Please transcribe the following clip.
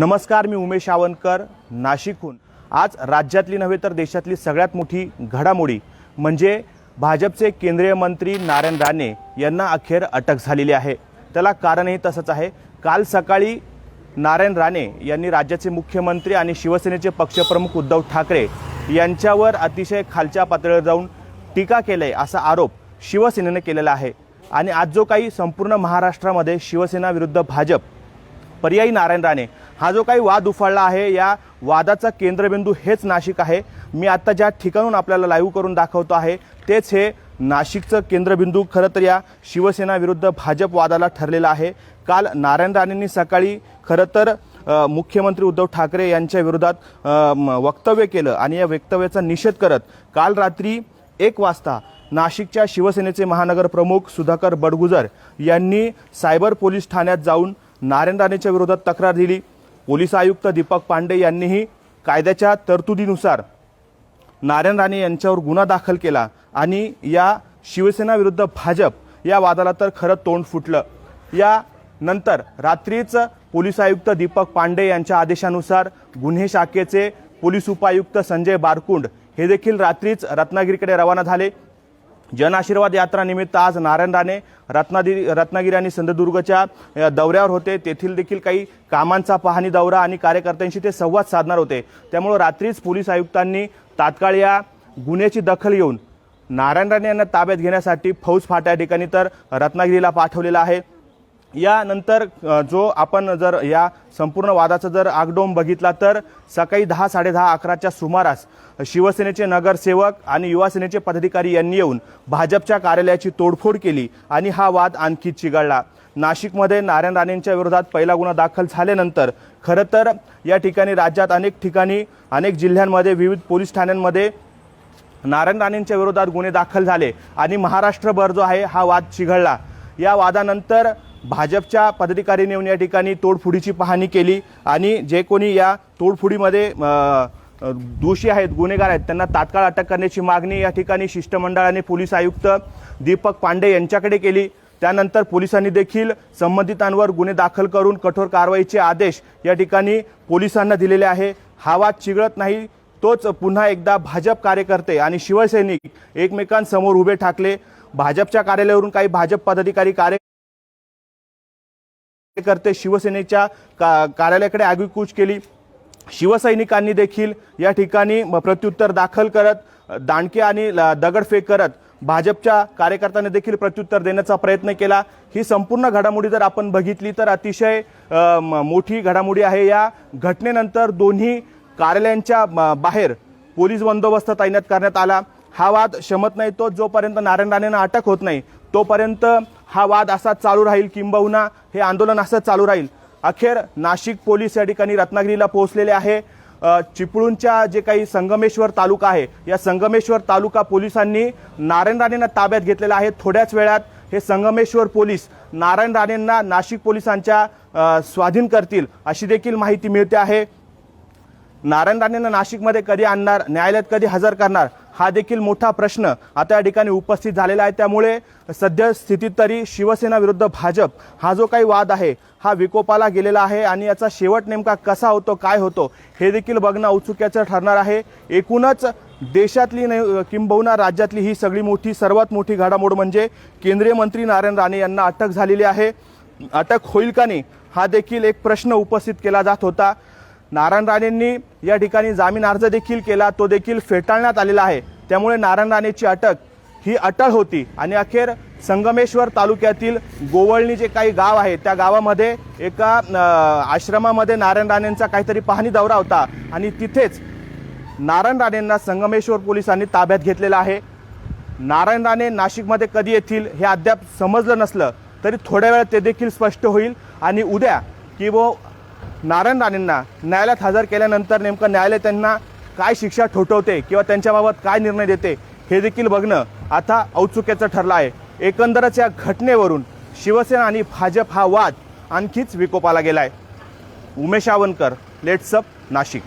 नमस्कार मी उमेश आवनकर नाशिकहून. आज राज्यातली नव्हे तर देशातली सगळ्यात मोठी घडामोडी म्हणजे भाजपचे केंद्रीय मंत्री नारायण राणे यांना अखेर अटक झालेली आहे. त्याला कारणही तसंच आहे. काल सकाळी नारायण राणे यांनी राज्याचे मुख्यमंत्री आणि शिवसेनेचे पक्षप्रमुख उद्धव ठाकरे यांच्यावर अतिशय खालच्या पातळीवर जाऊन टीका केलंय असा आरोप शिवसेनेने केलेला आहे. आणि आज जो काही संपूर्ण महाराष्ट्रामध्ये शिवसेना विरुद्ध भाजप पर्यायी नारायण राणे हा जो काही वाद उफाळला आहे या वादाचा केंद्रबिंदू हेच नाशिक आहे. मी आत्ता ज्या ठिकाणून आपल्याला लाईव्ह करून दाखवतो आहे तेच हे नाशिकचं केंद्रबिंदू. खरं तर या शिवसेना विरुद्ध भाजप वादाला ठरलेलं आहे. काल नारायण राणेंनी सकाळी खरं तर मुख्यमंत्री उद्धव ठाकरे यांच्या विरोधात वक्तव्य केलं आणि या वक्तव्याचा निषेध करत काल रात्री एक वाजता नाशिकच्या शिवसेनेचे महानगर प्रमुख सुधाकर बडगुजर यांनी सायबर पोलीस ठाण्यात जाऊन नारायण राणेच्या विरोधात तक्रार दिली. पोलीस आयुक्त दीपक पांडे यांनीही कायद्याच्या तरतुदीनुसार नारायण राणे यांच्यावर गुन्हा दाखल केला आणि या शिवसेना विरुद्ध भाजप या वादाला तर खरं तोंड फुटलं. या नंतर रात्रीच पोलीस आयुक्त दीपक पांडे यांच्या आदेशानुसार गुन्हे शाखेचे पोलीस उपायुक्त संजय बारकुंड हे देखील रात्रीच रत्नागिरीकडे रवाना झाले. जन आशीर्वाद यात्रा निमित्त आज नारायण राणे रत्नागिरी रत्नागिरी आणि सिंधुदुर्गच्या दौऱ्यावर होते. तेथील देखील काही कामांचा पाहणी दौरा आणि कार्यकर्त्यांशी ते संवाद साधणार होते. त्यामुळे रात्रीच पोलीस आयुक्तांनी तात्काळ या गुन्ह्याची दखल घेऊन नारायण राणे यांना ताब्यात घेण्यासाठी फौज फाटा ठिकाणी तर रत्नागिरीला पाठवलेला आहे. यानंतर जो आपण जर या संपूर्ण वादाचा जर आगडोम बघितला तर सकाळी दहा साडेदहा अकराच्या सुमारास शिवसेनेचे नगरसेवक आणि युवासेनेचे पदाधिकारी यांनी येऊन भाजपच्या कार्यालयाची तोडफोड केली आणि हा वाद आणखी चिघळला. नाशिकमध्ये नारायण राणेंच्या विरोधात पहिला गुन्हा दाखल झाल्यानंतर खरं तर या ठिकाणी राज्यात अनेक ठिकाणी अनेक जिल्ह्यांमध्ये विविध पोलीस ठाण्यांमध्ये नारायण राणेंच्या विरोधात गुन्हे दाखल झाले आणि महाराष्ट्रभर जो आहे हा वाद चिघळला. या वादानंतर भाजपच्या पदाधिकारी येऊन या ठिकाणी तोडफोडीची पाहणी केली आणि जे कोणी या तोडफोडीमध्ये दोषी आहेत गुन्हेगार आहेत त्यांना तात्काळ अटक करण्याची मागणी या ठिकाणी शिष्टमंडळाने पोलीस आयुक्त दीपक पांडे यांच्याकडे केली. त्यानंतर पोलिसांनी देखील संबंधितांवर गुन्हे दाखल करून कठोर कारवाईचे आदेश या ठिकाणी पोलिसांना दिलेले आहे. हा वाद चिघळत नाही तोच पुन्हा एकदा भाजप कार्यकर्ते आणि शिवसैनिक एकमेकांसमोर उभे ठाकले. भाजपच्या कार्यालयावरून काही भाजप पदाधिकारी कार्य करते शिवसेनेच्या का कार्यालयाकडे आगीकूच केली. शिवसैनिकांनी देखील या ठिकाणी प्रत्युत्तर दाखल करत दांडके आणि दगडफेक करत भाजपच्या कार्यकर्त्यांनी देखील प्रत्युत्तर देण्याचा प्रयत्न केला. ही संपूर्ण घडामोडी जर आपण बघितली तर अतिशय मोठी घडामोडी आहे. या घटनेनंतर दोन्ही कार्यालयांच्या बाहेर पोलीस बंदोबस्त तैनात करण्यात आला. हा वाद शमत नाही तो जोपर्यंत नारायण राणेंना अटक होत नाही तोपर्यंत हा वाद असा चालू राहील किंबहुना हे आंदोलन असं चालू राहील. अखेर नाशिक पोलीस या ठिकाणी रत्नागिरीला पोहोचलेले आहे. चिपळूणच्या जे काही संगमेश्वर तालुका आहे या संगमेश्वर तालुका पोलिसांनी नारायण राणेंना ताब्यात घेतलेला आहे. थोड्याच वेळात हे संगमेश्वर पोलीस नारायण राणेंना नाशिक पोलिसांच्या स्वाधीन करतील अशी देखील माहिती मिळते आहे. नारायण राणेंना नाशिकमध्ये कधी आणणार न्यायालयात कधी हजर करणार हा देखील मोठा प्रश्न आता या ठिकाणी उपस्थित झालेला आहे. त्यामुळे सध्या स्थितीत तरी शिवसेना विरुद्ध भाजप हा जो काही वाद आहे हा विकोपाला गेलेला आहे आणि याचा शेवट नेमका कसा होतो काय होतो हे देखील बघणं औत्सुक्याचं ठरणार आहे. एकूणच देशातली नाही किंबहुना राज्यातली ही सगळी मोठी सर्वात मोठी घडामोड म्हणजे केंद्रीय मंत्री नारायण राणे यांना अटक झालेली आहे. अटक होईल का नाही हा देखील एक प्रश्न उपस्थित केला जात होता. नारायण राणेंनी या ठिकाणी जामीन अर्ज देखील केला तो देखील फेटाळण्यात आलेला आहे. त्यामुळे नारायण राणेची अटक ही अटळ होती. आणि अखेर संगमेश्वर तालुक्यातील गोवळणी जे काही गाव आहे त्या गावामध्ये एका आश्रमामध्ये नारायण राणेंचा काहीतरी पाहणी दौरा होता. आणि तिथेच नारायण राणेंना संगमेश्वर पोलिसांनी ताब्यात घेतलेला आहे. नारायण राणे नाशिकमध्ये कधी येतील हे अद्याप समजलं नसलं तरी थोड्या वेळात ते देखील स्पष्ट होईल. आणि उद्या की वो नारायण राणेंना न्यायालयात हजर केल्यानंतर नेमकं न्यायालय त्यांना काय शिक्षा ठोठवते किंवा त्यांच्याबाबत काय निर्णय देते हे देखील बघणं आता औत्सुक्याचं ठरलं आहे. एकंदरच या घटनेवरून शिवसेना आणि भाजप हा वाद आणखीच विकोपाला गेला आहे उमेश आवनकर लेट्सअप नाशिक.